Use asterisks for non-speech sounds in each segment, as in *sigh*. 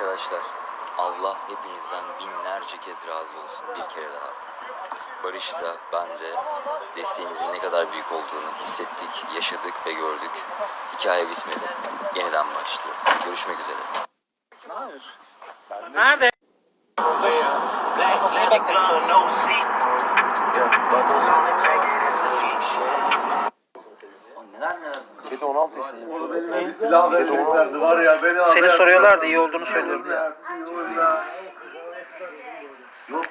Arkadaşlar Allah hepinizden binlerce kez razı olsun bir kere daha. Barış da ben de desteğinizin ne kadar büyük olduğunu hissettik, yaşadık ve gördük. Hikaye bitmedi. Yeniden başlıyor. Görüşmek üzere. Nerede? Silah vereceklerdi var ya beni Seni soruyorlardı iyi olduğunu söylüyorum ya.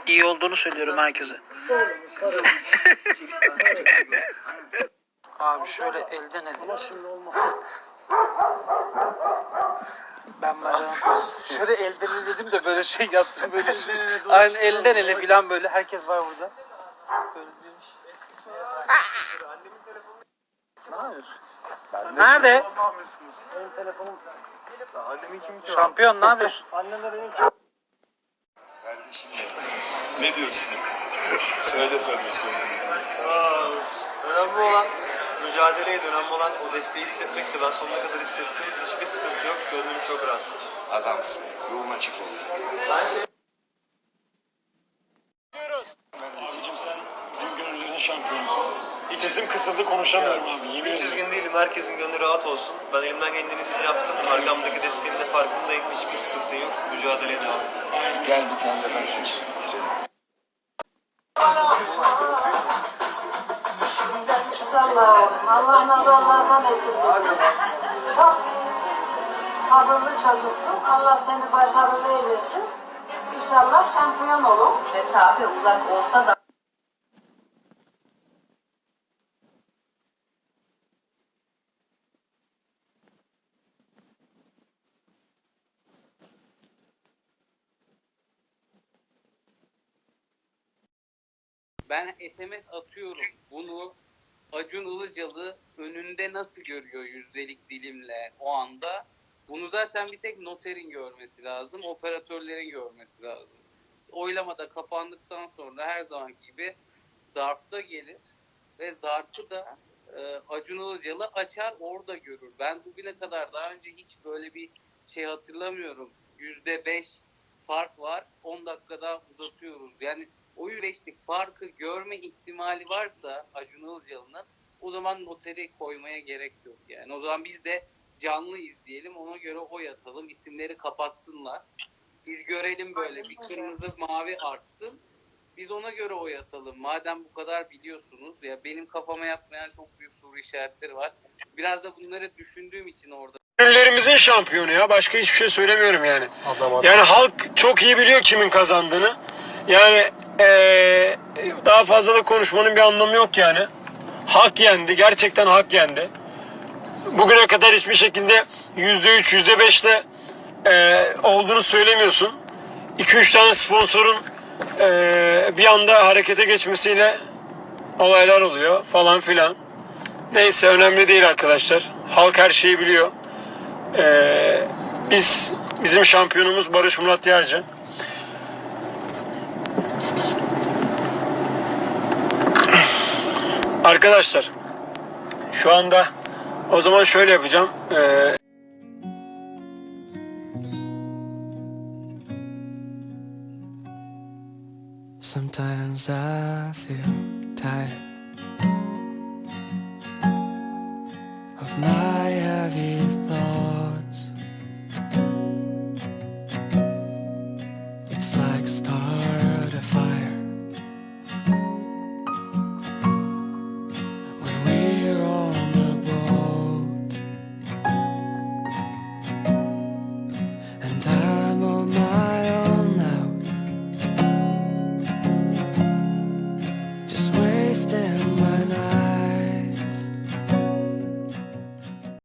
İyi olduğunu söylüyorum herkese. *laughs* Abi şöyle elden ele. Ben bacağım. Şöyle elden ele dedim de böyle şey yaptım böyle şey. Aynı elden ele filan böyle. Herkes var burada. Böyle demiş. Ne yapıyorsun? Nerede? Benim telefonum. Annemin kimi Şampiyon ne yapıyorsun? Annem de benim Ne diyorsun? söyle söyle söyle. Önemli olan mücadeleydi. Önemli olan o desteği hissetmekti. Ben sonuna kadar hissettim. Hiçbir sıkıntı yok. Gönlüm çok rahat. Adamsın. Yolun açık olsun. Abicim Sesim kısıldı konuşamıyorum abi. Yemin Hiç üzgün değilim. Herkesin gönlü rahat olsun. Ben elimden gelen en iyisini yaptım. Arkamdaki desteğin de farkındayım. Hiçbir sıkıntı yok. Mücadeleye devam. Gel bir tane de ben. Bitirelim. Allah'ım Allah nazarlardan esirgesin. Çok sabırlı çocuksun. Allah seni başarılı eylesin. İnşallah şampiyon olur. mesafe uzak olsa da Ben SMS atıyorum. Bunu Acun Ilıcalı önünde nasıl görüyor yüzdelik dilimle o anda? Bunu zaten bir tek noterin görmesi lazım, operatörlerin görmesi lazım. Oylamada kapandıktan sonra her zamanki gibi zarfta gelir ve zarfı da e, Acun Ilıcalı açar orada görür. Ben bugüne kadar daha önce hiç böyle bir şey hatırlamıyorum. Yüzde beş fark var. 10 dakikada uzatıyoruz. Yani o yüreçlik farkı görme ihtimali varsa Acun Ilıcalı'nın o zaman noteri koymaya gerek yok. Yani o zaman biz de canlı izleyelim ona göre oy atalım isimleri kapatsınlar. Biz görelim böyle bir kırmızı mavi artsın. Biz ona göre oy atalım. Madem bu kadar biliyorsunuz ya benim kafama yatmayan çok büyük soru işaretleri var. Biraz da bunları düşündüğüm için orada Gönüllerimizin şampiyonu ya. Başka hiçbir şey söylemiyorum yani. Yani halk çok iyi biliyor kimin kazandığını. Yani eee, daha fazla da konuşmanın bir anlamı yok yani. Hak yendi. Gerçekten hak yendi. Bugüne kadar hiçbir şekilde yüzde üç, yüzde beşle eee, olduğunu söylemiyorsun. 2-3 tane sponsorun eee, bir anda harekete geçmesiyle olaylar oluyor falan filan. Neyse önemli değil arkadaşlar. Halk her şeyi biliyor. Ee, biz bizim şampiyonumuz Barış Murat Yağcı. Arkadaşlar şu anda o zaman şöyle yapacağım. Ee, Sometimes I feel tired